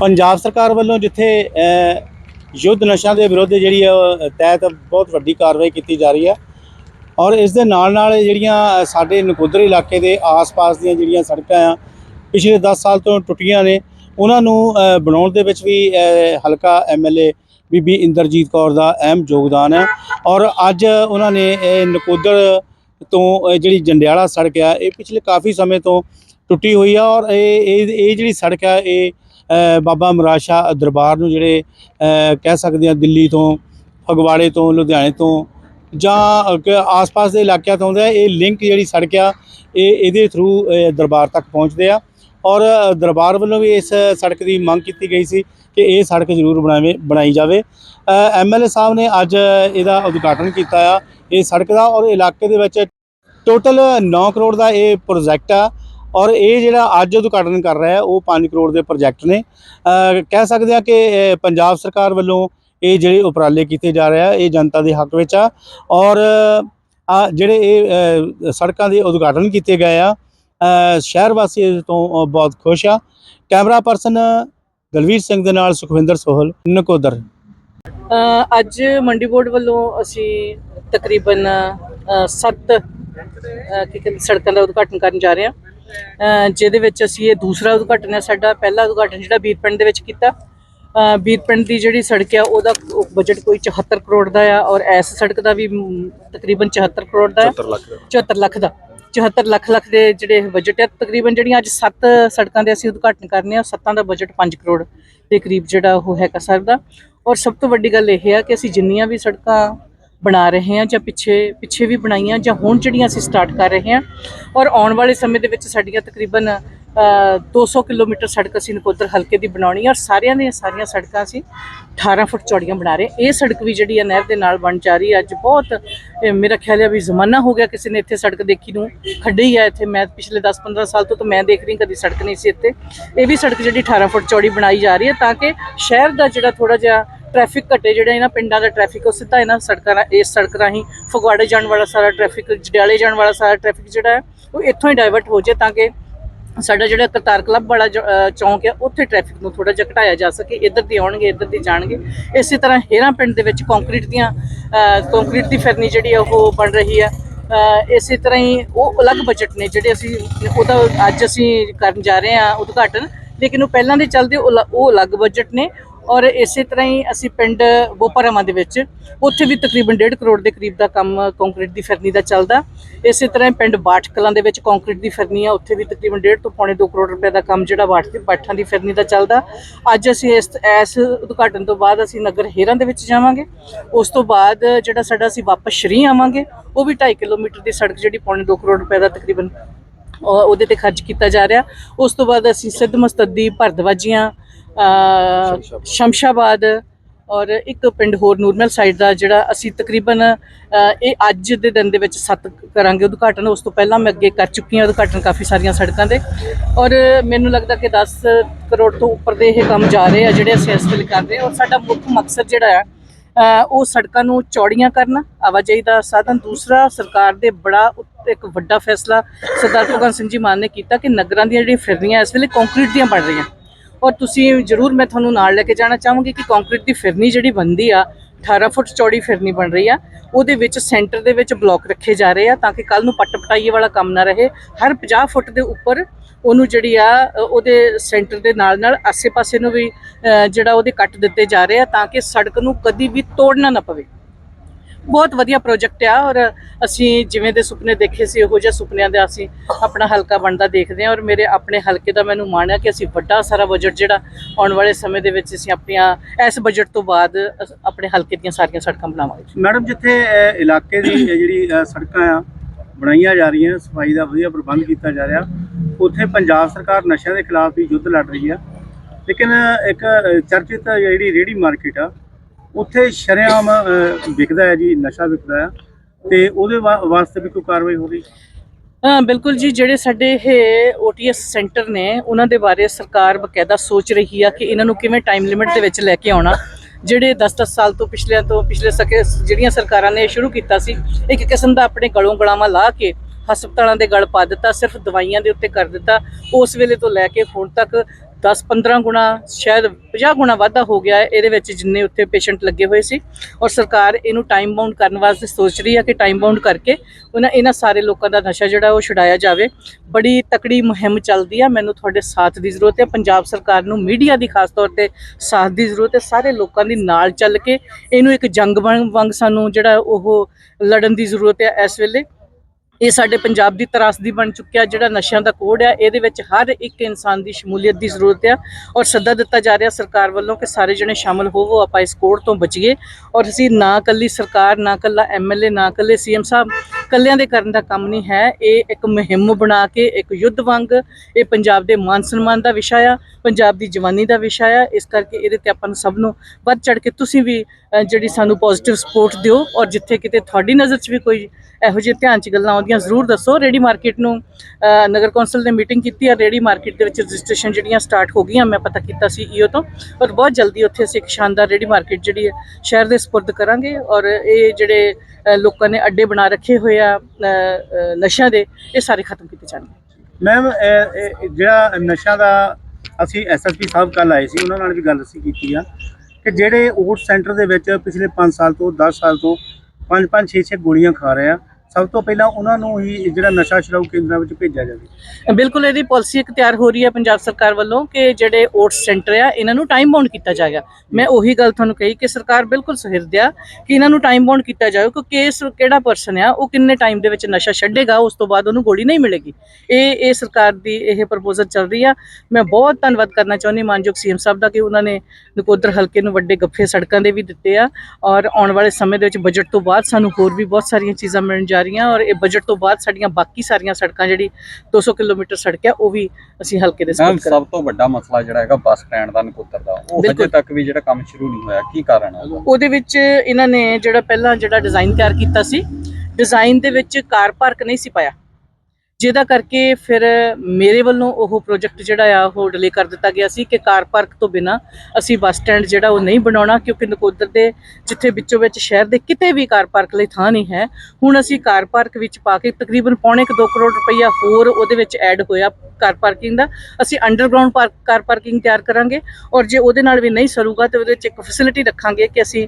ਪੰਜਾਬ ਸਰਕਾਰ ਵੱਲੋਂ ਜਿੱਥੇ ਯੁੱਧ ਨਸ਼ਾ ਦੇ ਵਿਰੁੱਧ ਜਿਹੜੀ ਹੈ ਤਹਿਤ ਬਹੁਤ ਵੱਡੀ ਕਾਰਵਾਈ ਕੀਤੀ ਜਾ ਰਹੀ ਹੈ ਔਰ ਇਸ ਦੇ ਨਾਲ ਨਾਲ ਜਿਹੜੀਆਂ ਸਾਡੇ ਨਕੋਦਰ ਇਲਾਕੇ ਦੇ ਆਸ-ਪਾਸ ਦੀਆਂ ਜਿਹੜੀਆਂ ਸੜਕਾਂ ਆ ਪਿਛਲੇ 10 ਸਾਲ ਤੋਂ ਟੁੱਟੀਆਂ ਨੇ। ਉਹਨਾਂ ਨੂੰ ਬਣਾਉਣ ਦੇ ਵਿੱਚ ਵੀ ਅ, ਹਲਕਾ ਐਮਐਲਏ ਬੀਬੀ ਇੰਦਰਜੀਤ ਕੌਰ ਦਾ ਅਹਿਮ ਯੋਗਦਾਨ ਹੈ। ਔਰ ਅੱਜ ਉਹਨਾਂ ਨੇ ਨਕੋਦਰ ਤੋਂ ਜਿਹੜੀ ਜੰਡਿਆਲਾ ਸੜਕ ਆ ਇਹ ਪਿਛਲੇ ਕਾਫੀ ਸਮੇਂ ਤੋਂ ਟੁੱਟੀ ਹੋਈ ਆ। ਔਰ ਇਹ ਇਹ ਇਹ ਜਿਹੜੀ ਸੜਕ ਆ ਇਹ ਬਾਬਾ ਮੁਰਾਦ ਦਰਬਾਰ ਨੂੰ ਜਿਹੜੇ ਕਹਿ ਸਕਦੇ ਆ ਦਿੱਲੀ ਤੋਂ, ਫਗਵਾੜੇ ਤੋਂ, ਲੁਧਿਆਣੇ ਤੋਂ ਜਾਂ ਆਸ-ਪਾਸ ਦੇ ਇਲਾਕਿਆਂ ਤੋਂ ਆਉਂਦਾ ਇਹ ਲਿੰਕ ਜਿਹੜੀ ਸੜਕ ਆ, ਇਹ ਇਹਦੇ ਥਰੂ ਦਰਬਾਰ ਤੱਕ ਪਹੁੰਚਦੇ ਆ। ਔਰ ਦਰਬਾਰ ਵੱਲੋਂ ਵੀ ਇਸ ਸੜਕ ਦੀ ਮੰਗ ਕੀਤੀ ਗਈ ਸੀ ਕਿ ਇਹ ਸੜਕ ਜ਼ਰੂਰ ਬਣਾਵੇ, ਬਣਾਈ ਜਾਵੇ। ਐਮਐਲਏ ਸਾਹਿਬ ਨੇ ਅੱਜ ਇਹਦਾ ਉਦਘਾਟਨ ਕੀਤਾ ਆ, ਇਹ ਸੜਕ ਦਾ ਔਰ ਇਲਾਕੇ ਦੇ ਵਿੱਚ ਟੋਟਲ 9 ਕਰੋੜ ਦਾ ਇਹ ਪ੍ਰੋਜੈਕਟ ਆ। ਔਰ ਇਹ ਜਿਹੜਾ ਅੱਜ ਉਦਘਾਟਨ ਕਰ ਰਿਹਾ ਉਹ 5 ਕਰੋੜ ਦੇ ਪ੍ਰੋਜੈਕਟ ਨੇ। ਕਹਿ ਸਕਦੇ ਆ ਕਿ ਪੰਜਾਬ ਸਰਕਾਰ ਵੱਲੋਂ ਇਹ ਜਿਹੜੇ ਉਪਰਾਲੇ ਕੀਤੇ ਜਾ ਰਹੇ ਆ, ਇਹ ਜਨਤਾ ਦੇ ਹੱਕ ਵਿੱਚ ਆ। ਔਰ ਆ ਜਿਹੜੇ ਇਹ ਸੜਕਾਂ ਦੇ ਉਦਘਾਟਨ ਕੀਤੇ ਗਏ ਆ ਸ਼ਹਿਰ ਵਾਸੀ ਇਸ ਤੋਂ ਬਹੁਤ ਖੁਸ਼ ਆ। ਕੈਮਰਾ ਪਰਸਨ ਦਲਵੀਰ ਸਿੰਘ ਦੇ ਨਾਲ ਸੁਖਵਿੰਦਰ ਸੋਹਲ, ਨਕੋਦਰ। ਅੱਜ ਮੰਡੀ ਬੋਰਡ ਵੱਲੋਂ ਅਸੀਂ ਤਕਰੀਬਨ 7 ਸੜਕਾਂ ਦਾ ਉਦਘਾਟਨ ਕਰਨ ਜਾ ਰਹੇ ਹਾਂ। ਜਿਹਦੇ ਵਿੱਚ ਅਸੀਂ ਇਹ ਦੂਸਰਾ ਉਦਘਾਟਨ ਹੈ ਸਾਡਾ ਪਹਿਲਾ ਉਦਘਾਟਨ ਜਿਹੜਾ ਵੀਰਪਿੰਡ ਦੇ ਵਿੱਚ ਕੀਤਾ। ਅ, ਵੀਰਪਿੰਡ ਦੀ ਜਿਹੜੀ ਸੜਕ ਆ ਉਹਦਾ ਬਜਟ ਕੋਈ 74 ਕਰੋੜ ਦਾ ਆ ਔਰ ਇਸ ਸੜਕ ਦਾ ਵੀ ਤਕਰੀਬਨ 74 ਕਰੋੜ ਦਾ 74 ਲੱਖ 74 ਲੱਖ ਦਾ। 74 ਲੱਖ ਲੱਖ ਦੇ ਜਿਹੜੇ ਬਜਟ ਹੈ ਤਕਰੀਬਨ ਜਿਹੜੀਆਂ ਅੱਜ 7 ਸੜਕਾਂ ਦੇ ਅਸੀਂ ਉਦਘਾਟਨ ਕਰਨੇ ਆ ਸੱਤਾਂ ਦਾ ਬਜਟ 5 ਕਰੋੜ ਦੇ ਕਰੀਬ ਜਿਹੜਾ ਉਹ ਹੈਗਾ ਸਰ ਦਾ। ਔਰ ਸਭ ਤੋਂ ਵੱਡੀ ਗੱਲ ਇਹ ਹੈ ਕਿ ਅਸੀਂ ਜਿੰਨੀਆਂ ਵੀ ਸੜਕਾਂ ਬਣਾ ਰਹੇ ਹਾਂ ਜਾਂ ਪਿੱਛੇ ਪਿੱਛੇ ਵੀ ਬਣਾਈਆਂ ਜਾਂ ਹੁਣ ਜਿਹੜੀਆਂ ਅਸੀਂ ਸਟਾਰਟ ਕਰ ਰਹੇ ਹਾਂ। ਔਰ ਆਉਣ ਵਾਲੇ ਸਮੇਂ ਦੇ ਵਿੱਚ ਸਾਡੀਆਂ ਤਕਰੀਬਨ ਅ, 200 ਕਿਲੋਮੀਟਰ ਸੜਕ ਅਸੀਂ ਨਕੋਦਰ ਹਲਕੇ ਦੀ ਬਣਾਉਣੀ ਔਰ ਸਾਰਿਆਂ ਦੀਆਂ ਸਾਰੀਆਂ ਸੜਕਾਂ ਅਸੀਂ 18 ਫੁੱਟ ਚੌੜੀਆਂ ਬਣਾ ਰਹੇ ਇਹ ਸੜਕ ਵੀ ਜਿਹੜੀ ਹੈ ਨਹਿਰ ਦੇ ਨਾਲ ਬਣ ਜਾ ਰਹੀ ਹੈ। ਅੱਜ ਬਹੁਤ ਮੇਰਾ ਖਿਆਲ ਹੈ ਵੀ ਜ਼ਮਾਨਾ ਹੋ ਗਿਆ ਕਿਸੇ ਨੇ ਇੱਥੇ ਸੜਕ ਦੇਖੀ ਨੂੰ ਖੱਡੇ ਹੀ ਆ ਇੱਥੇ। ਮੈਂ ਪਿਛਲੇ 10-15 ਸਾਲ ਤੋਂ ਤਾਂ ਮੈਂ ਦੇਖ ਰਹੀ ਕਦੀ ਸੜਕ ਨਹੀਂ ਸੀ ਇੱਥੇ। ਇਹ ਵੀ ਸੜਕ ਜਿਹੜੀ 18 ਫੁੱਟ ਚੌੜੀ ਬਣਾਈ ਜਾ ਰਹੀ ਹੈ ਤਾਂ ਕਿ ਸ਼ਹਿਰ ਦਾ ਜਿਹੜਾ ਥੋੜਾ ਜਿਹਾ ਟ੍ਰੈਫਿਕ ਘਟੇ ਜਿਹੜਾ ਇਹਨਾਂ ਪਿੰਡਾਂ ਦਾ ਟ੍ਰੈਫਿਕ ਉਹ ਸਿੱਧਾ ਇਹਨਾਂ ਸੜਕਾਂ ਰਾ ਇਸ ਸੜਕ ਰਾਹੀਂ ਫਗਵਾੜੇ ਜਾਣ ਵਾਲਾ ਸਾਰਾ ਟ੍ਰੈਫਿਕ ਜਡਿਆਲੇ ਜਾਣ ਵਾਲਾ ਸਾਰਾ ਟ੍ਰੈਫਿਕ ਜਿਹੜਾ ਹੈ ਉਹ ਇੱਥੋਂ ਹੀ ਡਾਇਵਰਟ ਹੋ ਜਾਏ ਤਾਂ ਕਿ ਸਾਡਾ ਜਿਹੜਾ ਕਰਤਾਰ ਕਲੱਬ ਵਾਲਾ ਜੋ, ਅ, ਚੌਂਕ ਹੈ ਉੱਥੇ ਟ੍ਰੈਫਿਕ ਨੂੰ ਥੋੜਾ ਜਿਹਾ ਘਟਾਇਆ ਜਾ ਸਕੇ ਇੱਧਰ ਦੀ ਆਉਣਗੇ ਇੱਧਰ ਦੀ ਜਾਣਗੇ। ਇਸੇ ਤਰ੍ਹਾਂ ਹੇਰਾਂ ਪਿੰਡ ਦੇ ਵਿੱਚ ਕੰਕਰੀਟ ਦੀਆਂ ਅ, ਕੰਕਰੀਟ ਦੀ ਫਿਰਨੀ ਜਿਹੜੀ ਆ ਉਹ ਬਣ ਰਹੀ ਹੈ। ਅ, ਇਸੇ ਤਰ੍ਹਾਂ ਹੀ ਉਹ ਅਲੱਗ ਬਜਟ ਨੇ ਜਿਹੜੇ ਅਸੀਂ ਉਹਦਾ ਅੱਜ ਅਸੀਂ ਕਰਨ ਜਾ ਰਹੇ ਹਾਂ ਉਦਘਾਟਨ ਲੇਕਿਨ ਉਹ ਪਹਿਲਾਂ ਦੇ ਚੱਲਦੇ ਉਹ ਅਲ- ਉਹ ਅਲੱਗ ਬਜਟ ਨੇ ਔਰ ਇਸੇ ਤਰ੍ਹਾਂ ਹੀ ਅਸੀਂ ਪਿੰਡ ਬੋਪਰਾਮਾ ਦੇ ਵਿੱਚ, ਉੱਥੇ ਵੀ ਤਕਰੀਬਨ 1.5 ਕਰੋੜ ਦੇ ਕਰੀਬ ਦਾ ਕੰਮ ਕੰਕਰੀਟ ਦੀ ਫਿਰਨੀ ਦਾ ਚੱਲਦਾ। ਇਸੇ ਤਰ੍ਹਾਂ ਹੀ ਪਿੰਡ ਬਾਠ ਕਲਾਂ ਦੇ ਵਿੱਚ ਕੰਕਰੀਟ ਦੀ ਫਿਰਨੀ ਆ, ਉੱਥੇ ਵੀ ਤਕਰੀਬਨ 1.5 ਤੋਂ ਪੌਣੇ 2 ਕਰੋੜ ਰੁਪਏ ਦਾ ਕੰਮ ਜਿਹੜਾ ਬਾਠ ਦੀ ਬਾਠਾਂ ਦੀ ਫਿਰਨੀ ਦਾ ਚੱਲਦਾ। ਅੱਜ ਅਸੀਂ ਇਸ ਇਸ ਉਦਘਾਟਨ ਤੋਂ ਬਾਅਦ ਅਸੀਂ ਨਗਰ ਹੇਰਾਂ ਦੇ ਵਿੱਚ ਜਾਵਾਂਗੇ। ਉਸ ਤੋਂ ਬਾਅਦ ਜਿਹੜਾ ਸਾਡਾ ਅਸੀਂ ਵਾਪਸ ਸ਼੍ਰੀ ਆਵਾਂਗੇ। ਉਹ ਵੀ 2.5 ਕਿਲੋਮੀਟਰ ਦੀ ਸੜਕ ਜਿਹੜੀ ਪੌਣੇ 2 ਕਰੋੜ ਰੁਪਏ ਦਾ ਤਕਰੀਬਨ ਉਹਦੇ ਤੇ ਖਰਚ ਕੀਤਾ ਜਾ ਰਿਹਾ। ਉਸ ਤੋਂ ਬਾਅਦ ਅਸੀਂ ਸਿੱਧ ਮਸਤਦੀ ਭਰਦਵਾਜੀਆਂ ਸ਼ਮਸ਼ਾਬਾਦ। ਔਰ ਇੱਕ ਪਿੰਡ ਹੋਰ ਨੂਰਮਲ ਸਾਈਡ ਦਾ ਜਿਹੜਾ ਅਸੀਂ ਤਕਰੀਬਨ ਇਹ ਅੱਜ ਦੇ ਦਿਨ ਦੇ ਵਿੱਚ ਸੱਤ ਕਰਾਂਗੇ ਉਦਘਾਟਨ। ਉਸ ਤੋਂ ਪਹਿਲਾਂ ਮੈਂ ਅੱਗੇ ਕਰ ਚੁੱਕੀ ਹਾਂ ਉਦਘਾਟਨ ਕਾਫੀ ਸਾਰੀਆਂ ਸੜਕਾਂ ਦੇ। ਔਰ ਮੈਨੂੰ ਲੱਗਦਾ ਕਿ 10 ਕਰੋੜ ਤੋਂ ਉੱਪਰ ਦੇ ਇਹ ਕੰਮ ਜਾ ਰਹੇ ਆ ਜਿਹੜੇ ਅਸੀਂ ਇਸ ਵੇਲੇ ਕਰ ਰਹੇ ਔਰ ਸਾਡਾ ਮੁੱਖ ਮਕਸਦ ਜਿਹੜਾ ਹੈ ਉਹ ਸੜਕਾਂ ਨੂੰ ਚੌੜੀਆਂ ਕਰਨਾ ਆਵਾਜਾਈ ਦਾ ਸਾਧਨ। ਦੂਸਰਾ ਸਰਕਾਰ ਦੇ ਬੜਾ ਇੱਕ ਵੱਡਾ ਫੈਸਲਾ ਸਰਦਾਰ ਭਗਵੰਤ ਸਿੰਘ ਜੀ ਮਾਨ ਨੇ ਕੀਤਾ ਕਿ ਨਗਰਾਂ ਦੀਆਂ ਜਿਹੜੀਆਂ ਫਿਰਨੀਆਂ ਇਸ ਵੇਲੇ ਕੰਕਰੀਟ ਦੀਆਂ ਬਣ ਰਹੀਆਂ। ਔਰ ਤੁਸੀਂ ਜਰੂਰ ਮੈਂ ਤੁਹਾਨੂੰ ਨਾਲ ਲੈ ਕੇ ਜਾਣਾ ਚਾਹਾਂਗੀ ਕਿ ਕੰਕਰੀਟ ਦੀ ਫਿਰਨੀ ਜਿਹੜੀ ਬਣਦੀ ਆ 18 ਫੁੱਟ ਚੌੜੀ ਫਿਰਨੀ ਬਣ ਰਹੀ ਆ, ਉਹਦੇ ਵਿੱਚ ਸੈਂਟਰ ਦੇ ਵਿੱਚ ਬਲੌਕ ਰੱਖੇ ਜਾ ਰਹੇ ਆ ਤਾਂ ਕਿ ਕੱਲ ਨੂੰ ਪੱਟ ਪਟਾਈਏ ਵਾਲਾ ਕੰਮ ਨਾ ਰਹੇ। ਹਰ 50 ਫੁੱਟ ਦੇ ਉੱਪਰ ਉਹਨੂੰ ਜਿਹੜੀ ਆ ਉਹਦੇ ਸੈਂਟਰ ਦੇ ਨਾਲ ਨਾਲ ਆਸੇ-ਪਾਸੇ ਨੂੰ ਵੀ ਜਿਹੜਾ ਉਹਦੇ ਕੱਟ ਦਿੱਤੇ ਜਾ ਰਹੇ ਆ ਤਾਂ ਕਿ ਸੜਕ ਨੂੰ ਕਦੀ ਵੀ ਤੋੜਨਾ ਨਾ ਪਵੇ। ਬਹੁਤ ਵਧੀਆ ਪ੍ਰੋਜੈਕਟ ਆ ਔਰ ਅਸੀਂ ਜਿਵੇਂ ਦੇ ਸੁਪਨੇ ਦੇਖੇ ਸੀ ਉਹੋ ਜਿਹੇ ਸੁਪਨਿਆਂ ਦਾ ਅਸੀਂ ਆਪਣਾ ਹਲਕਾ ਬਣਦਾ ਦੇਖਦੇ ਹਾਂ ਔਰ ਮੇਰੇ ਆਪਣੇ ਹਲਕੇ ਦਾ ਮੈਨੂੰ ਮਾਣ ਹੈ ਕਿ ਅਸੀਂ ਵੱਡਾ ਸਾਰਾ ਬਜਟ ਜਿਹੜਾ ਆਉਣ ਵਾਲੇ ਸਮੇਂ ਦੇ ਵਿੱਚ ਅਸੀਂ ਆਪਣੀਆਂ, ਇਸ ਬਜਟ ਤੋਂ ਬਾਅਦ ਆਪਣੇ ਹਲਕੇ ਦੀਆਂ ਸਾਰੀਆਂ ਸੜਕਾਂ ਬਣਾਵਾਂਗੇ। ਮੈਡਮ, ਜਿੱਥੇ ਇਲਾਕੇ ਦੀ ਜਿਹੜੀ ਸੜਕਾਂ ਆ, ਬਣਾਈਆਂ ਜਾ ਰਹੀਆਂ, ਸਫ਼ਾਈ ਦਾ ਵਧੀਆ ਪ੍ਰਬੰਧ ਕੀਤਾ ਜਾ ਰਿਹਾ, ਉੱਥੇ ਪੰਜਾਬ ਸਰਕਾਰ ਨਸ਼ਿਆਂ ਦੇ ਖਿਲਾਫ ਵੀ ਯੁੱਧ ਲੜ ਰਹੀ ਆ। ਲੇਕਿਨ ਇੱਕ ਚਰਚਿਤ ਜਿਹੜੀ ਰੇੜੀ ਮਾਰਕੀਟ ਆ ਉੱਥੇ ਸ਼ਰੇਆਮ ਵਿਕਦਾ ਹੈ ਜੀ, ਨਸ਼ਾ ਵਿਕਦਾ ਆ ਤੇ ਉਹਦੇ ਵਾਸਤੇ ਵੀ ਕੋਈ ਕਾਰਵਾਈ ਹੋ ਰਹੀ? ਹਾਂ, ਬਿਲਕੁਲ ਜੀ, ਜਿਹੜੇ ਸਾਡੇ ਇਹ OTS ਸੈਂਟਰ ਨੇ, ਉਹਨਾਂ ਦੇ ਬਾਰੇ ਸਰਕਾਰ ਬਕਾਇਦਾ ਸੋਚ ਰਹੀ ਆ ਕਿ ਇਹਨਾਂ ਨੂੰ ਕਿਵੇਂ ਟਾਈਮ ਲਿਮਿਟ ਦੇ ਵਿੱਚ ਲੈ ਕੇ ਆਉਣਾ। ਜਿਹੜੇ 10-10 ਸਾਲ ਤੋਂ ਪਿਛਲਿਆਂ ਤੋਂ ਪਿਛਲੇ ਸਕੇ, ਜਿਹੜੀਆਂ ਸਰਕਾਰਾਂ ਨੇ ਇਹ ਸ਼ੁਰੂ ਕੀਤਾ ਸੀ, ਇੱਕ ਕਿਸਮ ਦਾ ਆਪਣੇ ਗਲੋਂ ਗਲਾਵਾਂ ਲਾ ਕੇ ਹਸਪਤਾਲਾਂ ਦੇ ਗਲ ਪਾ ਦਿੱਤਾ, ਸਿਰਫ ਦਵਾਈਆਂ ਦੇ ਉੱਤੇ ਕਰ ਦਿੱਤਾ। ਉਸ ਵੇਲੇ ਤੋਂ ਲੈ ਕੇ ਹੁਣ ਤੱਕ 10-15 ਗੁਣਾ, ਸ਼ਾਇਦ 50 ਗੁਣਾ ਵਾਧਾ ਹੋ ਗਿਆ ਹੈ। ਇਹਦੇ ਵਿੱਚ ਜਿੰਨੇ ਉੱਥੇ ਪੇਸ਼ੈਂਟ ਲੱਗੇ ਹੋਏ ਸੀ ਔਰ ਸਰਕਾਰ ਇਹਨੂੰ ਟਾਈਮ ਬਾਉਂਡ ਕਰਨ ਵਾਸਤੇ ਸੋਚ ਰਹੀ ਹੈ ਕਿ ਟਾਈਮ ਬਾਉਂਡ ਕਰਕੇ ਉਹਨਾਂ, ਇਹਨਾਂ ਸਾਰੇ ਲੋਕਾਂ ਦਾ ਨਸ਼ਾ ਜਿਹੜਾ ਉਹ ਛੁਡਾਇਆ ਜਾਵੇ। ਬੜੀ ਤਕੜੀ ਮੁਹਿੰਮ ਚੱਲਦੀ ਆ। ਮੈਨੂੰ ਤੁਹਾਡੇ ਸਾਥ ਦੀ ਜ਼ਰੂਰਤ ਹੈ। ਪੰਜਾਬ ਸਰਕਾਰ ਨੂੰ ਮੀਡੀਆ ਦੀ ਖਾਸ ਤੌਰ ਤੇ ਸਾਥ ਦੀ ਜ਼ਰੂਰਤ ਹੈ। ਸਾਰੇ ਲੋਕਾਂ ਦੀ ਨਾਲ ਚੱਲ ਕੇ ਇਹਨੂੰ ਇੱਕ ਜੰਗ ਵਾਂਗ ਵਾਂਗ ਸਾਨੂੰ ਜਿਹੜਾ ਉਹ ਲੜਨ ਦੀ ਜ਼ਰੂਰਤ ਹੈ ਇਸ ਵੇਲੇ। ਇਹ ਸਾਡੇ ਪੰਜਾਬ ਦੀ ਤਰਾਸਦੀ ਬਣ ਚੁੱਕਿਆ ਜਿਹੜਾ ਨਸ਼ਿਆਂ ਦਾ ਕੋਡ ਹੈ, ਇਹਦੇ ਵਿੱਚ ਹਰ ਇੱਕ ਇਨਸਾਨ ਦੀ ਸ਼ਮੂਲੀਅਤ ਦੀ ਜ਼ਰੂਰਤ ਹੈ ਔਰ ਸੱਦਾ ਦਿੱਤਾ ਜਾ ਰਿਹਾ ਸਰਕਾਰ ਵੱਲੋਂ ਕਿ ਸਾਰੇ ਜਣੇ ਸ਼ਾਮਲ ਹੋਵੋ, ਆਪਾਂ ਇਸ ਕੋਡ ਤੋਂ ਬਚੀਏ ਔਰ ਅਸੀਂ ਨਾ ਕੱਲੀ ਸਰਕਾਰ, ਨਾ ਕੱਲਾ ਐਮਐਲਏ ਨਾ ਕੱਲੇ ਸੀਐਮ ਸਾਹਿਬ ਕੱਲਿਆਂ ਦੇ ਕਰਨ ਦਾ ਕੰਮ ਨਹੀਂ ਹੈ। ਇਹ ਇੱਕ ਮੁਹਿੰਮ ਬਣਾ ਕੇ, ਇੱਕ ਯੁੱਧ ਵਾਂਗ ਇਹ ਪੰਜਾਬ ਦੇ ਮਾਨ ਸਨਮਾਨ ਦਾ ਵਿਸ਼ਾ ਆ, ਪੰਜਾਬ ਦੀ ਜਵਾਨੀ ਦਾ ਵਿਸ਼ਾ ਆ। ਇਸ ਕਰਕੇ ਇਹਦੇ ਤੇ ਆਪਾਂ ਨੂੰ ਸਭ ਨੂੰ ਵੱਧ ਚੜ ਕੇ ਤੁਸੀਂ ਵੀ ਜਿਹੜੀ ਸਾਨੂੰ ਪੋਜ਼ਿਟਿਵ ਸਪੋਰਟ ਦਿਓ ਔਰ ਜਿੱਥੇ ਕਿਤੇ ਤੁਹਾਡੀ ਨਜ਼ਰ 'ਚ ਵੀ ਕੋਈ ਇਹੋ ਜਿਹੇ ਧਿਆਨ 'ਚ ਗੱਲਾਂ ਆਉਂਦੀਆਂ ਜ਼ਰੂਰ ਦੱਸੋ। ਰੇਡੀ ਮਾਰਕੀਟ ਨੂੰ ਨਗਰ ਕੌਂਸਲ ਨੇ ਮੀਟਿੰਗ ਕੀਤੀ ਆ। ਰੇਡੀ ਮਾਰਕੀਟ ਦੇ ਵਿੱਚ ਰਜਿਸਟ੍ਰੇਸ਼ਨ ਜਿਹੜੀਆਂ ਸਟਾਰਟ ਹੋ ਗਈਆਂ, ਮੈਂ ਪਤਾ ਕੀਤਾ ਸੀ ਈਓ ਤੋਂ। ਔਰ ਬਹੁਤ ਜਲਦੀ ਉੱਥੇ ਅਸੀਂ ਇੱਕ ਸ਼ਾਨਦਾਰ ਰੇਡੀ ਮਾਰਕੀਟ ਜਿਹੜੀ ਹੈ, ਸ਼ਹਿਰ ਦੇ ਸਪੁਰਦ ਕਰਾਂਗੇ। ਔਰ ਇਹ ਜਿਹੜੇ ਲੋਕਾਂ ਨੇ ਅੱਡੇ ਬਣਾ ਰੱਖੇ ਹੋਏ ਆ ਨਸ਼ਿਆਂ ਦੇ, ਇਹ ਸਾਰੇ ਖਤਮ ਕੀਤੇ ਜਾਣਗੇ। ਮੈਮ ਜਿਹੜਾ ਨਸ਼ਾ ਦਾ ਅਸੀਂ ਐਸਐਸਪੀ ਸਾਹਿਬ ਕੱਲ ਆਏ ਸੀ, ਉਹਨਾਂ ਨਾਲ ਵੀ ਗੱਲ ਅਸੀਂ ਕੀਤੀ ਆ ਕਿ ਜਿਹੜੇ ਓਟ ਸੈਂਟਰ ਦੇ ਵਿੱਚ ਪਿਛਲੇ 5 ਸਾਲ ਤੋਂ 10 ਸਾਲ ਤੋਂ 5 5 6 6 ਗੋਲੀਆਂ ਖਾ ਰਹੇ ਆ। ਸਭ ਤੋਂ ਪਹਿਲਾਂ ਉਹਨਾਂ ਨੂੰ ਹੀ ਜਿਹੜਾ ਨਸ਼ਾ ਛੁਡਾਊ ਕੇਂਦਰਾਂ ਵਿੱਚ ਭੇਜਿਆ ਜਾਵੇ। ਬਿਲਕੁਲ ਇਹਦੀ ਪਾਲਿਸੀ ਇੱਕ ਤਿਆਰ ਹੋ ਰਹੀ ਹੈ ਪੰਜਾਬ ਸਰਕਾਰ ਵੱਲੋਂ ਕਿ ਜਿਹੜੇ ਓਟਸ ਸੈਂਟਰ ਆ, ਇਹਨਾਂ ਨੂੰ ਟਾਈਮ ਬਾਉਂਡ ਕੀਤਾ ਜਾਏਗਾ ਮੈਂ ਉਹੀ ਗੱਲ ਤੁਹਾਨੂੰ ਕਹੀ ਕਿ ਸਰਕਾਰ ਬਿਲਕੁਲ ਸਹਿਰਦ ਕਿ ਇਹਨਾਂ ਨੂੰ ਟਾਈਮ ਬਾਉਂਡ ਕੀਤਾ ਜਾਵੇ ਕਿ ਕੇਸ ਕਿਹੜਾ ਪਰਸਨ ਆ, ਉਹ ਕਿੰਨੇ ਟਾਈਮ ਦੇ ਵਿੱਚ ਨਸ਼ਾ ਛੱਡੇਗਾ, ਉਸ ਤੋਂ ਬਾਅਦ ਉਹਨੂੰ ਗੋਲੀ ਨਹੀਂ ਮਿਲੇਗੀ। ਇਹ ਇਹ ਸਰਕਾਰ ਦੀ ਇਹ ਪ੍ਰਪੋਜ਼ਲ ਚੱਲ ਰਹੀ ਆ। ਮੈਂ ਬਹੁਤ ਧੰਨਵਾਦ ਕਰਨਾ ਚਾਹੁੰਦੀ ਮਾਨਯੋਗ ਸੀਐਮ ਸਾਹਿਬ ਦਾ ਕਿ ਉਹਨਾਂ ਨੇ ਨਕੋਦਰ ਹਲਕੇ ਨੂੰ ਵੱਡੇ ਗੱਫੇ ਸੜਕਾਂ ਦੇ ਵੀ ਦਿੱਤੇ ਆ ਔਰ ਆਉਣ ਵਾਲੇ ਸਮੇਂ ਦੇ ਵਿੱਚ ਬਜਟ ਤੋਂ ਬਾਅਦ ਸਾਨੂੰ ਹੋਰ ਵੀ ਬਹੁਤ ਸਾਰੀਆਂ ਚੀਜ਼ਾਂ ਮਿਲਣ ਜਾ ਰਹੀਆਂ ਔਰ ਇਹ ਬਜਟ ਤੋਂ ਬਾਅਦ ਸਾਡੀਆਂ ਬਾਕੀ ਸਾਰੀਆਂ ਸੜਕਾਂ ਜਿਹੜੀ 200 ਕਿਲੋਮੀਟਰ ਸੜਕ ਹੈ ਉਹ ਵੀ ਅਸੀਂ ਹਲਕੇ ਦੇ ਸਪੋਰਟ ਕਰਾਂਗੇ ਸਭ ਤੋਂ ਵੱਡਾ ਮਸਲਾ ਜਿਹੜਾ ਹੈਗਾ ਬੱਸ ਸਟੈਂਡ ਦਾ ਨਕੋਦਰ ਦਾ ਉਹ। ਹਜੇ ਤੱਕ ਵੀ ਜਿਹੜਾ ਕੰਮ ਸ਼ੁਰੂ ਨਹੀਂ ਹੋਇਆ ਕੀ ਕਾਰਨ ਹੈ? ਉਹਦੇ ਵਿੱਚ ਇਹਨਾਂ ਨੇ ਜਿਹੜਾ ਪਹਿਲਾਂ ਜਿਹੜਾ ਡਿਜ਼ਾਈਨ ਤਿਆਰ ਕੀਤਾ ਸੀ ਡਿਜ਼ਾਈਨ ਦੇ ਵਿੱਚ ਕਾਰ ਪਾਰਕ ਨਹੀਂ ਸੀ ਪਾਇਆ ਜਿਹਦਾ ਕਰਕੇ ਫਿਰ ਮੇਰੇ ਵੱਲੋਂ ਉਹ ਪ੍ਰੋਜੈਕਟ ਜਿਹੜਾ ਆ ਉਹ ਡਿਲੇ ਕਰ ਦਿੱਤਾ ਗਿਆ ਸੀ ਕਿ ਕਾਰ ਪਾਰਕ ਤੋਂ ਬਿਨਾ ਅਸੀਂ ਬੱਸ ਸਟੈਂਡ ਜਿਹੜਾ ਉਹ ਨਹੀਂ ਬਣਾਉਣਾ ਕਿਉਂਕਿ ਨਕੋਦਰ ਦੇ ਜਿੱਥੇ ਵਿੱਚੋਂ ਵਿੱਚ ਸ਼ਹਿਰ ਦੇ ਕਿਤੇ ਵੀ ਕਾਰ ਪਾਰਕ ਲਈ ਥਾਂ ਨਹੀਂ ਹੈ ਹੁਣ ਅਸੀਂ ਕਾਰ ਪਾਰਕ ਵਿੱਚ ਪਾ ਕੇ ਤਕਰੀਬਨ ਪੌਣੇ ਕੁ 2 ਕਰੋੜ ਰੁਪਈਆ ਹੋਰ ਉਹਦੇ ਵਿੱਚ ਐਡ ਹੋਇਆ ਕਾਰ ਪਾਰਕਿੰਗ ਦਾ। ਅਸੀਂ ਅੰਡਰਗਰਾਉਂਡ ਪਾਰਕ ਕਾਰ ਪਾਰਕਿੰਗ ਤਿਆਰ ਕਰਾਂਗੇ ਔਰ ਜੇ ਉਹਦੇ ਨਾਲ ਵੀ ਨਹੀਂ ਸਰੂਗਾ ਤੇ ਉਹਦੇ ਵਿੱਚ ਇੱਕ ਫੈਸਿਲਿਟੀ ਰੱਖਾਂਗੇ ਕਿ ਅਸੀਂ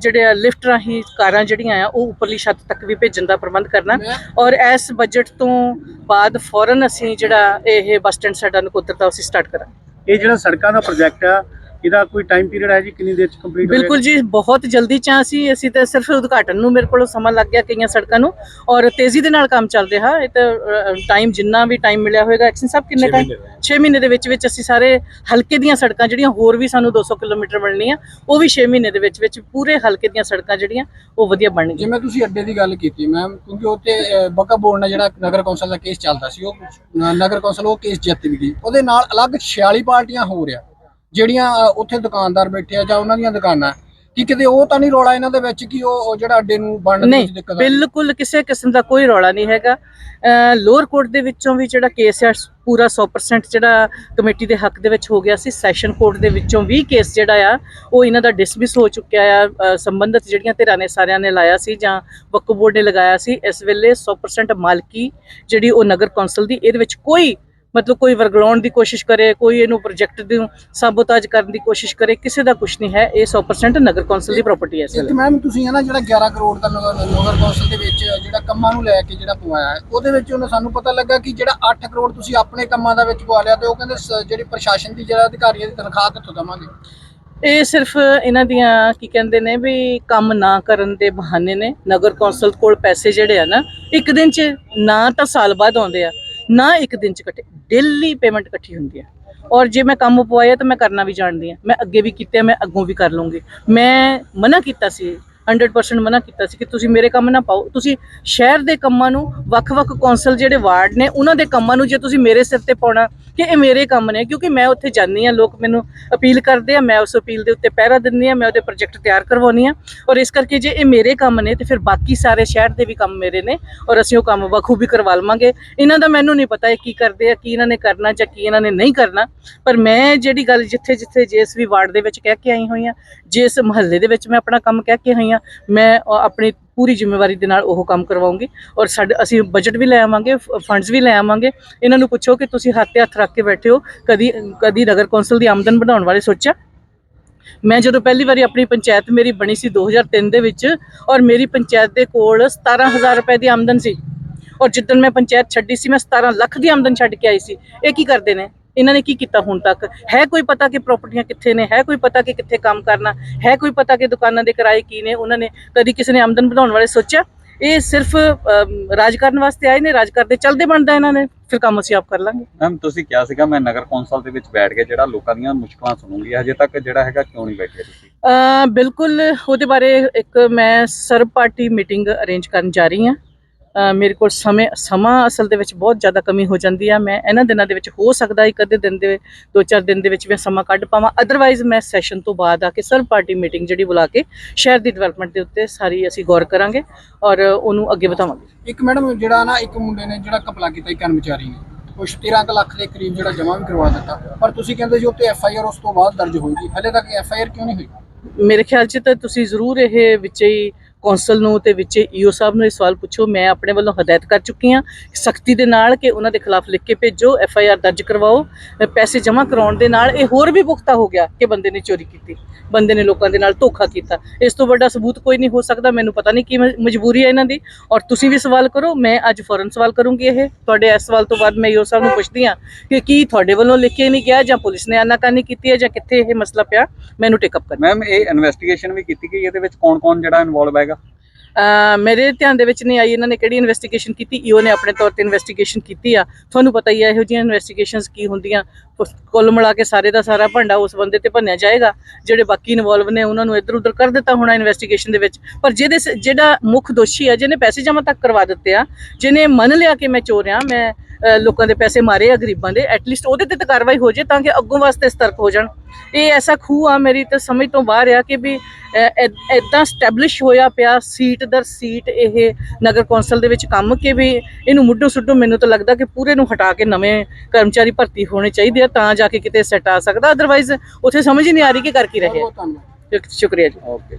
ਜਿਹੜੇ ਲਿਫਟ ਰਾਹੀਂ ਕਾਰਾਂ ਜਿਹੜੀਆਂ ਆ ਉਹ ਉੱਪਰਲੀ ਛੱਤ ਤੱਕ ਵੀ ਭੇਜਣ ਦਾ ਪ੍ਰਬੰਧ ਕਰਨਾ। ਔਰ ਇਸ ਬਜਟ ਤੋਂ ਬਾਅਦ ਫੌਰਨ ਅਸੀਂ ਜਿਹੜਾ ਇਹ ਬੱਸ ਸਟੈਂਡ ਸਾਡਾ ਨਕੋਦਰ ਦਾ, ਅਸੀਂ ਸਟਾਰਟ ਕਰਾਂਗੇ। ਇਹ ਜਿਹੜਾ ਸੜਕਾਂ ਦਾ ਪ੍ਰੋਜੈਕਟ ਆ ਇਹਦਾ ਕੋਈ ਟਾਈਮ ਪੀਰੀਅਡ ਹੈ ਜੀ? ਕਿੰਨੀ ਦੇਰ ਚ ਕੰਪਲੀਟ ਬਿਲਕੁਲ ਜੀ ਬਹੁਤ ਜਲਦੀ ਚਾਹ ਸੀ। ਅਸੀਂ ਤਾਂ ਸਿਰਫ ਉਦਘਾਟਨ ਨੂੰ ਮੇਰੇ ਕੋਲ ਸਮਾਂ ਲੱਗ ਗਿਆ ਕਈਆਂ ਸੜਕਾਂ ਨੂੰ ਔਰ ਤੇਜ਼ੀ ਦੇ ਨਾਲ ਕੰਮ ਚੱਲ ਰਿਹਾ ਇਹ ਤਾਂ ਟਾਈਮ ਜਿੰਨਾ ਵੀ ਟਾਈਮ ਮਿਲਿਆ ਹੋਵੇਗਾ ਐਕਸ਼ਨ ਸਾਹਿਬ ਕਿੰਨੇ ਟਾਈਮ 6 ਮਹੀਨੇ ਦੇ ਵਿੱਚ ਵਿੱਚ ਅਸੀਂ ਸਾਰੇ ਹਲਕੇ ਦੀਆਂ ਸੜਕਾਂ ਜਿਹੜੀਆਂ ਹੋਰ ਵੀ ਸਾਨੂੰ 200 ਕਿਲੋਮੀਟਰ ਬਣਨੀਆਂ ਉਹ ਵੀ 6 ਮਹੀਨੇ ਦੇ ਵਿੱਚ ਵਿੱਚ ਪੂਰੇ ਹਲਕੇ ਦੀਆਂ ਸੜਕਾਂ ਜਿਹੜੀਆਂ ਉਹ ਵਧੀਆ ਬਣਨਗੀਆਂ। ਜਿਵੇਂ ਤੁਸੀਂ ਅੱਡੇ ਦੀ ਗੱਲ ਕੀਤੀ ਮੈਮ ਕਿਉਂਕਿ ਉੱਥੇ ਅਹ, ਬੱਕਾ ਬੋਰਡ ਨਾਲ ਜਿਹੜਾ ਨਗਰ ਕੌਂਸਲ ਦਾ ਕੇਸ ਚੱਲਦਾ ਸੀ ਉਹ ਨਗਰ ਕੌਂਸਲ ਉਹ ਕੇਸ ਜਿੱਤ ਵੀ ਗਈ। ਉਹਦੇ ਨਾਲ ਅਲੱਗ 46 ਪਾਰਟੀਆਂ ਹੋ ਰਿਆ ਜਿਹੜੀਆਂ ਉੱਥੇ ਦੁਕਾਨਦਾਰ ਬੈਠੇ ਆ ਜਾਂ ਉਹਨਾਂ ਦੀਆਂ ਦੁਕਾਨਾਂ ਕਿ ਕਿਤੇ ਉਹ ਤਾਂ ਨਹੀਂ ਰੌਲਾ ਇਹਨਾਂ ਦੇ ਵਿੱਚ ਕਿ ਉਹ ਜਿਹੜਾ ਅੱਡੇ ਨੂੰ ਬਣਨ ਦੇ ਨਹੀਂ ਵਿੱਚ ਦਿੱਕਤ ਰਹੀ? ਬਿਲਕੁਲ ਕਿਸੇ ਕਿਸਮ ਦਾ ਕੋਈ ਰੌਲਾ ਨਹੀਂ ਹੈਗਾ। ਲੋਅਰ ਕੋਰਟ ਦੇ ਵਿੱਚੋਂ ਵੀ ਜਿਹੜਾ ਕੇਸ ਹੈ ਪੂਰਾ 100% ਜਿਹੜਾ ਕਮੇਟੀ ਦੇ ਹੱਕ ਦੇ ਵਿੱਚ ਹੋ ਗਿਆ ਸੀ। ਸੈਸ਼ਨ ਕੋਰਟ ਦੇ ਵਿੱਚੋਂ ਵੀ ਕੇਸ ਜਿਹੜਾ ਆ ਉਹ ਇਹਨਾਂ ਦਾ ਡਿਸਮਿਸ ਹੋ ਚੁੱਕਿਆ ਆ। ਸੰਬੰਧਿਤ ਜਿਹੜੀਆਂ ਧਿਰਾਂ ਨੇ ਸਾਰਿਆਂ ਨੇ ਲਾਇਆ ਸੀ ਜਾਂ ਵਕਫ ਬੋਰਡ ਨੇ ਲਗਾਇਆ ਸੀ ਇਸ ਵੇਲੇ 100% ਮਾਲਕੀ ਜਿਹੜੀ ਉਹ ਨਗਰ ਕੌਂਸਲ ਦੀ ਇਹਦੇ ਵਿੱਚ ਕੋਈ ਮਤਲਬ ਕੋਈ ਵਰਗਲਾਉਣ ਦੀ ਕੋਸ਼ਿਸ਼ ਕਰੇ ਕੋਈ ਇਹਨੂੰ ਪ੍ਰੋਜੈਕਟ ਨੂੰ ਸਾਬੋਤਾਜ ਕਰਨ ਦੀ ਕੋਸ਼ਿਸ਼ ਕਰੇ ਕਿਸੇ ਦਾ ਕੁਝ ਨਹੀਂ ਹੈ ਇਹ 100% ਨਗਰ ਕੌਂਸਲ ਦੀ ਪ੍ਰਾਪਰਟੀ ਹੈ ਇਸ ਵੇਲੇ। ਮੈਮ ਤੁਸੀਂ ਹੈ ਨਾ ਜਿਹੜਾ 11 ਕਰੋੜ ਦਾ ਨਗਰ ਨਗਰ ਕੌਂਸਲ ਦੇ ਵਿੱਚ ਜਿਹੜਾ ਕੰਮਾਂ ਨੂੰ ਲੈ ਕੇ ਜਿਹੜਾ ਪਵਾਇਆ ਹੈ ਉਹਦੇ ਵਿੱਚ ਉਹਨਾਂ ਸਾਨੂੰ ਪਤਾ ਲੱਗਾ ਕਿ ਜਿਹੜਾ 8 ਕਰੋੜ ਤੁਸੀਂ ਆਪਣੇ ਕੰਮਾਂ ਦਾ ਵਿੱਚ ਪਵਾ ਲਿਆ ਤੇ ਉਹ ਕਹਿੰਦੇ ਸ- ਜਿਹੜੀ ਪ੍ਰਸ਼ਾਸਨ ਦੀ ਜਿਹੜਾ ਅਧਿਕਾਰੀਆਂ ਦੀ ਤਨਖਾਹ ਕਿੱਥੋਂ ਦੇਵਾਂਗੇ। ਇਹ ਸਿਰਫ ਇਹਨਾਂ ਦੀਆਂ ਕੀ ਕਹਿੰਦੇ ਨੇ ਵੀ ਕੰਮ ਨਾ ਕਰਨ ਦੇ ਬਹਾਨੇ ਨੇ। ਨਗਰ ਕੌਂਸਲ ਕੋਲ ਪੈਸੇ ਜਿਹੜੇ ਆ ਨਾ ਇੱਕ ਦਿਨ 'ਚ ਨਾ ਤਾਂ ਸਾਲ ਬਾਅਦ ਆਉਂਦੇ ਆ। ਨਾ ਇੱਕ ਦਿਨ 'ਚ ਇਕੱਠੇ ਡੇਲੀ ਪੇਮੈਂਟ ਇਕੱਠੀ ਹੁੰਦੀ ਹੈ। ਔਰ ਜੇ ਮੈਂ ਕੰਮ ਪਵਾਇਆ ਤਾਂ ਮੈਂ ਕਰਨਾ ਵੀ ਜਾਣਦੀ ਹਾਂ। ਮੈਂ ਅੱਗੇ ਵੀ ਕੀਤੇ ਮੈਂ ਅੱਗੋਂ ਵੀ ਕਰ ਲੂੰਗੀ ਮੈਂ ਮਨਾ ਕੀਤਾ ਸੀ 100% ਮਨਾ ਕੀਤਾ ਸੀ ਕਿ ਤੁਸੀਂ ਮੇਰੇ ਕੰਮ ਨਾ ਪਾਓ। ਤੁਸੀਂ ਸ਼ਹਿਰ ਦੇ ਕੰਮਾਂ ਨੂੰ ਵੱਖ-ਵੱਖ ਕੌਂਸਲ ਜਿਹੜੇ ਵਾਰਡ ਨੇ, ਉਹਨਾਂ ਦੇ ਕੰਮਾਂ ਨੂੰ ਜੇ ਤੁਸੀਂ ਮੇਰੇ ਸਿਰ ਤੇ ਪਾਉਣਾ ਕਿ ਇਹ ਮੇਰੇ ਕੰਮ ਨੇ, ਕਿਉਂਕਿ ਮੈਂ ਉੱਥੇ ਜਾਂਦੀ ਆ ਲੋਕ ਮੈਨੂੰ ਅਪੀਲ ਕਰਦੇ ਆ, ਮੈਂ ਉਸ ਅਪੀਲ ਦੇ ਉੱਤੇ ਪਹਿਰਾ ਦਿੰਦੀ ਆ ਮੈਂ ਉਹਦੇ ਪ੍ਰੋਜੈਕਟ ਤਿਆਰ ਕਰਵਾਉਣੀ ਆ ਔਰ ਇਸ ਕਰਕੇ ਜੇ ਇਹ ਮੇਰੇ ਕੰਮ ਨੇ, ਤੇ ਫਿਰ ਬਾਕੀ ਸਾਰੇ ਸ਼ਹਿਰ ਦੇ ਵੀ ਕੰਮ ਮੇਰੇ ਨੇ ਔਰ ਅਸੀਂ ਉਹ ਕੰਮ ਬਖੂਬੀ ਕਰਵਾ ਲਵਾਂਗੇ। ਇਹਨਾਂ ਦਾ ਮੈਨੂੰ ਨਹੀਂ ਪਤਾ ਇਹ ਕੀ ਕਰਦੇ ਆ, ਕੀ ਇਹਨਾਂ ਨੇ ਕਰਨਾ ਜਾਂ ਕੀ ਇਹਨਾਂ ਨੇ ਨਹੀਂ ਕਰਨਾ। ਪਰ ਮੈਂ ਜਿਹੜੀ ਗੱਲ ਜਿੱਥੇ ਜਿੱਥੇ ਜਿਸ ਵੀ ਵਾਰਡ ਦੇ ਵਿੱਚ ਕਹਿ ਕੇ ਆਈ ਹੋਈ ਆ ਜਿਸ ਮਹੱਲੇ ਦੇ ਵਿੱਚ ਮੈਂ ਆਪਣਾ ਕੰਮ ਕਹਿ ਕੇ ਆਈ ਆ, ਮੈਂ ਆਪਣੀ ਪੂਰੀ ਜ਼ਿੰਮੇਵਾਰੀ ਦੇ ਨਾਲ ਉਹ ਕੰਮ ਕਰਵਾਉਂਗੀ ਔਰ ਸਾਡੇ, ਅਸੀਂ ਬਜਟ ਵੀ ਲੈ ਆਵਾਂਗੇ ਫੰਡਸ ਵੀ ਲੈ ਆਵਾਂਗੇ। ਇਹਨਾਂ ਨੂੰ ਪੁੱਛੋ ਕਿ ਤੁਸੀਂ ਹੱਥ ਤੇ ਹੱਥ ਰੱਖ ਕੇ ਬੈਠੇ ਹੋ, ਕਦੀ ਕਦੀ ਨਗਰ ਕੌਂਸਲ ਦੀ ਆਮਦਨ ਵਧਾਉਣ ਬਾਰੇ ਸੋਚਿਆ? ਮੈਂ ਜਦੋਂ ਪਹਿਲੀ ਵਾਰੀ ਆਪਣੀ ਪੰਚਾਇਤ ਮੇਰੀ ਬਣੀ ਸੀ 2003 ਦੇ ਵਿੱਚ ਔਰ ਮੇਰੀ ਪੰਚਾਇਤ ਦੇ ਕੋਲ 17000 ਰੁਪਏ ਦੀ ਆਮਦਨ ਸੀ ਔਰ ਜਿੱਦਣ ਮੈਂ ਪੰਚਾਇਤ ਛੱਡੀ ਸੀ, ਮੈਂ 17 ਲੱਖ ਦੀ ਆਮਦਨ ਛੱਡ ਕੇ ਆਈ ਸੀ। ਇਹ ਕੀ ਕਰਦੇ ਨੇ? ਇਹਨਾਂ ਨੇ ਕੀ ਕੀਤਾ ਹੁਣ ਤੱਕ? ਹੈ ਕੋਈ ਪਤਾ ਕਿ ਪ੍ਰਾਪਰਟੀਆਂ ਕਿੱਥੇ ਨੇ? ਹੈ ਕੋਈ ਪਤਾ ਕਿ ਕਿੱਥੇ ਕੰਮ ਕਰਨਾ? ਹੈ ਕੋਈ ਪਤਾ ਕਿ ਦੁਕਾਨਾਂ ਦੇ ਕਿਰਾਏ ਕੀ ਨੇ? ਉਹਨਾਂ ਨੇ ਕਦੀ ਕਿਸੇ ਨੇ ਆਮਦਨ ਵਧਾਉਣ ਬਾਰੇ ਸੋਚਿਆ? ਇਹ ਸਿਰਫ ਰਾਜ ਕਰਨ ਵਾਸਤੇ ਆਏ ਨੇ ਰਾਜ ਕਰਦੇ ਚੱਲਦੇ ਬਣਦਾ ਇਹਨਾਂ ਨੇ। ਫਿਰ ਕੰਮ ਅਸੀਂ ਆਪ ਕਰ ਲਾਂਗੇ। ਮੈਮ ਤੁਸੀਂ ਕਿਹਾ ਸੀਗਾ ਮੈਂ ਨਗਰ ਕੌਂਸਲ ਦੇ ਵਿੱਚ ਬੈਠ ਕੇ ਜਿਹੜਾ ਲੋਕਾਂ ਦੀਆਂ ਮੁਸ਼ਕਲਾਂ ਸੁਣੂੰਗੀ। ਹਜੇ ਤੱਕ ਜਿਹੜਾ ਹੈਗਾ ਕਿਉਂ ਨਹੀਂ ਬੈਠੇ ਤੁਸੀਂ? ਬਿਲਕੁਲ ਉਹਦੇ ਬਾਰੇ ਇੱਕ ਮੈਂ ਸਰਬ ਪਾਰਟੀ ਮੀਟਿੰਗ ਅਰੇਂਜ ਕਰਨ ਜਾ ਰਹੀ ਹਾਂ। ਮੇਰੇ ਕੋਲ ਸਮੇਂ ਸਮਾਂ ਅਸਲ ਦੇ ਵਿੱਚ ਬਹੁਤ ਜ਼ਿਆਦਾ ਕਮੀ ਹੋ ਜਾਂਦੀ ਆ। ਮੈਂ ਇਹਨਾਂ ਦਿਨਾਂ ਦੇ ਵਿੱਚ ਹੋ ਸਕਦਾ ਇੱਕ ਅੱਧੇ ਦਿਨ ਦੇ ਦੋ ਚਾਰ ਦਿਨ ਦੇ ਵਿੱਚ ਮੈਂ ਸਮਾਂ ਕੱਢ ਪਾਵਾਂ। ਅਦਰਵਾਈਜ਼ ਮੈਂ ਸੈਸ਼ਨ ਤੋਂ ਬਾਅਦ ਆ ਕੇ ਸਰਬ ਪਾਰਟੀ ਮੀਟਿੰਗ ਜਿਹੜੀ ਬੁਲਾ ਕੇ ਸ਼ਹਿਰ ਦੀ ਡਿਵੈਲਪਮੈਂਟ ਦੇ ਉੱਤੇ ਸਾਰੀ ਅਸੀਂ ਗੌਰ ਕਰਾਂਗੇ ਔਰ ਉਹਨੂੰ ਅੱਗੇ ਵਧਾਵਾਂਗੇ। ਇੱਕ ਮੈਡਮ ਜਿਹੜਾ ਨਾ ਇੱਕ ਮੁੰਡੇ ਨੇ ਜਿਹੜਾ ਕਪਲਾ ਕੀਤਾ ਇੱਕ ਕਰਮਚਾਰੀ ਨੇ ਕੁਛ 13 ਕੁ ਲੱਖ ਦੇ ਕਰੀਬ ਜਿਹੜਾ ਜਮ੍ਹਾਂ ਵੀ ਕਰਵਾ ਦਿੱਤਾ। ਪਰ ਤੁਸੀਂ ਕਹਿੰਦੇ ਜੀ ਉੱਤੇ ਐਫ ਆਈ ਆਰ ਉਸ ਤੋਂ ਬਾਅਦ ਦਰਜ ਹੋਏਗੀ। ਹਲੇ ਤੱਕ ਐਫ ਆਈ ਆਰ ਕਿਉਂ ਨਹੀਂ ਹੋਈ? ਮੇਰੇ ਖਿਆਲ 'ਚ ਤਾਂ ਤੁਸੀਂ ਜ਼ਰੂਰ ਇਹ ਵਿੱਚੇ ਹੀ ਕੌਂਸਲ ਨੂੰ ਤੇ ਵਿੱਚੇ ਈਓ ਸਾਹਿਬ ਨੂੰ ਇਹ ਸਵਾਲ ਪੁੱਛੋ, ਮੈਂ ਆਪਣੇ ਵੱਲੋਂ ਹਦਾਇਤ ਕਰ ਚੁੱਕੀ ਹਾਂ ਸਖਤੀ ਦੇ ਨਾਲ ਕਿ ਉਹਨਾਂ ਦੇ ਖਿਲਾਫ ਲਿਖ ਕੇ ਭੇਜੋ, ਐਫ ਆਈ ਆਰ ਦਰਜ ਕਰਵਾਓ ਪੈਸੇ ਜਮ੍ਹਾਂ ਕਰਾਉਣ ਦੇ ਨਾਲ ਇਹ ਹੋਰ ਵੀ ਪੁਖਤਾ ਹੋ ਗਿਆ ਕਿ ਬੰਦੇ ਨੇ ਚੋਰੀ ਕੀਤੀ, ਬੰਦੇ ਨੇ ਲੋਕਾਂ ਦੇ ਨਾਲ ਧੋਖਾ ਕੀਤਾ। ਇਸ ਤੋਂ ਵੱਡਾ ਸਬੂਤ ਕੋਈ ਨਹੀਂ ਹੋ ਸਕਦਾ, ਮੈਨੂੰ ਪਤਾ ਨਹੀਂ ਕੀ ਮਜਬੂਰੀ ਹੈ ਇਹਨਾਂ ਦੀ। ਔਰ ਤੁਸੀਂ ਵੀ ਸਵਾਲ ਕਰੋ, ਮੈਂ ਅੱਜ ਫੌਰਨ ਸਵਾਲ ਕਰੂੰਗੀ ਇਹ। ਤੁਹਾਡੇ ਇਸ ਸਵਾਲ ਤੋਂ ਬਾਅਦ ਮੈਂ ਈਓ ਸਾਹਿਬ ਨੂੰ ਪੁੱਛਦੀ ਹਾਂ ਕਿ ਕੀ ਤੁਹਾਡੇ ਵੱਲੋਂ ਲਿਖ ਕੇ ਨਹੀਂ ਗਿਆ ਜਾਂ ਪੁਲਿਸ ਨੇ ਆਨਾਕਾਨੀ ਕੀਤੀ ਹੈ ਜਾਂ ਕਿੱਥੇ ਇਹ ਮਸਲਾ ਪਿਆ? ਮੈਨੂੰ ਟੇਕ ਅਪ ਕਰਨਾ ਮੈਮ ਇਹ ਇਨਵੈਸਟੀਗੇਸ਼ਨ ਵੀ ਕੀਤੀ ਗਈ, ਇਹਦੇ ਵਿੱਚ ਕੌਣ-ਕੌਣ ਜਿਹੜਾ ਇਨਵੋਲਵ ਹੈਗਾ? ਮੇਰੇ ਧਿਆਨ ਦੇ ਵਿੱਚ ਨਹੀਂ ਆਈ ਇਹਨਾਂ ਨੇ ਕਿਹੜੀ ਇਨਵੈਸਟੀਗੇਸ਼ਨ ਕੀਤੀ, ਈਓ ਨੇ ਆਪਣੇ ਤੌਰ ਤੇ ਇਨਵੈਸਟੀਗੇਸ਼ਨ ਕੀਤੀ ਆ। ਤੁਹਾਨੂੰ ਪਤਾ ਹੀ ਆ, ਇਹੋ ਜਿਹੀਆਂ ਇਨਵੈਸਟੀਗੇਸ਼ਨਸ ਕੀ ਹੁੰਦੀਆਂ। ਕੁੱਲ ਮਿਲਾ ਕੇ ਸਾਰੇ ਦਾ ਸਾਰਾ ਭੰਡਾ ਉਸ ਬੰਦੇ ਤੇ ਭੰਨਿਆ ਜਾਏਗਾ, ਜਿਹੜੇ ਬਾਕੀ ਇਨਵੋਲਵ ਨੇ ਉਹਨਾਂ ਨੂੰ ਇੱਧਰ ਉੱਧਰ ਕਰ ਦਿੱਤਾ ਹੋਣਾ ਇਨਵੈਸਟੀਗੇਸ਼ਨ ਦੇ ਵਿੱਚ। ਪਰ ਜਿਹਦੇ ਸ- ਜਿਹੜਾ ਮੁੱਖ ਦੋਸ਼ੀ ਆ, ਜਿਹਨੇ ਪੈਸੇ ਜਮ੍ਹਾਂ ਤੱਕ ਕਰਵਾ ਦਿੱਤੇ ਆ, ਜਿਹਨੇ ਮੰਨ ਲਿਆ ਕਿ ਮੈਂ ਚੋਰ ਆ, ਮੈਂ ਲੋਕਾਂ ਦੇ ਪੈਸੇ ਮਾਰੇ ਆ, ਗਰੀਬਾਂ ਦੇ ਐਟਲੀਸਟ ਉਹਦੇ ਤੇ ਤਾਂ ਕਾਰਵਾਈ ਹੋ ਜੇ ਤਾਂ ਕਿ ਅੱਗੋਂ ਵਾਸਤੇ ਸਤਰਕ ਹੋ ਜਾਣ। ਇਹ ਐਸਾ ਖੂਹ ਆ ਮੇਰੀ ਤਾਂ ਸਮਝ ਤੋਂ ਬਾਹਰ ਆ ਕਿ ਵੀ ਐਦਾਂ ਸਟੈਬਲਿਸ਼ ਹੋਇਆ ਪਿਆ ਸੀਟ ਦਰ ਸੀਟ ਇਹ ਨਗਰ ਕੌਂਸਲ ਦੇ ਵਿੱਚ ਕੰਮ ਕਿ ਵੀ ਇਹਨੂੰ ਮੁੱਢੋਂ ਸੁੱਢੋਂ ਮੈਨੂੰ ਤਾਂ ਲੱਗਦਾ ਕਿ ਪੂਰੇ ਨੂੰ ਹਟਾ ਕੇ ਨਵੇਂ ਕਰਮਚਾਰੀ ਭਰਤੀ ਹੋਣੇ ਚਾਹੀਦੇ ਆ ਤਾਂ ਜਾ ਕੇ ਕਿਤੇ ਸੈੱਟ ਆ ਸਕਦਾ ਅਦਰਵਾਈਜ਼ ਉੱਥੇ ਸਮਝ ਹੀ ਨਹੀਂ ਆ ਰਹੀ ਕਿ ਕਰ ਕੀ ਰਹੇ ਸ਼ੁਕਰੀਆ ਜੀ। ਓਕੇ।